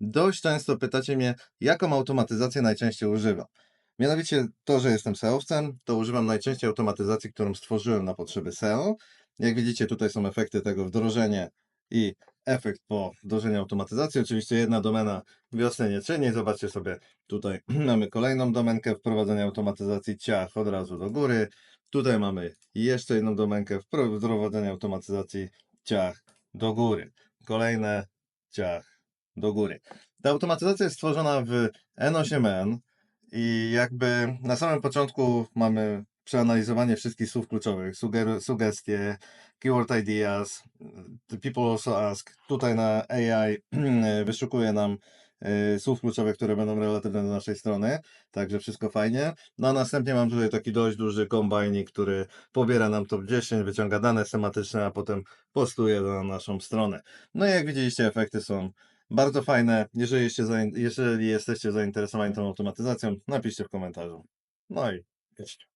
Dość często pytacie mnie, jaką automatyzację najczęściej używam. Mianowicie to, że jestem SEO-wcem, to używam najczęściej automatyzacji, którą stworzyłem na potrzeby SEO. Jak widzicie, tutaj są efekty tego wdrożenie i efekt po wdrożeniu automatyzacji. Oczywiście jedna domena wiosny nie czyni. Zobaczcie sobie, tutaj mamy kolejną domenkę wprowadzenia automatyzacji ciach od razu do góry. Tutaj mamy jeszcze jedną domenkę wpro- wprowadzenia automatyzacji ciach do góry. Kolejne ciach do góry. Ta automatyzacja jest stworzona w N8N i jakby na samym początku mamy przeanalizowanie wszystkich słów kluczowych, suger- sugestie, keyword ideas, people also ask. Tutaj na AI wyszukuje nam y, słów kluczowych, które będą relatywne do naszej strony, także wszystko fajnie. No a następnie mam tutaj taki dość duży kombajnik, który pobiera nam top 10, wyciąga dane schematyczne, a potem postuje na naszą stronę. No i jak widzieliście, efekty są bardzo fajne. Jeżeli, jeszcze jeżeli jesteście zainteresowani tą automatyzacją, napiszcie w komentarzu. No i jedźcie.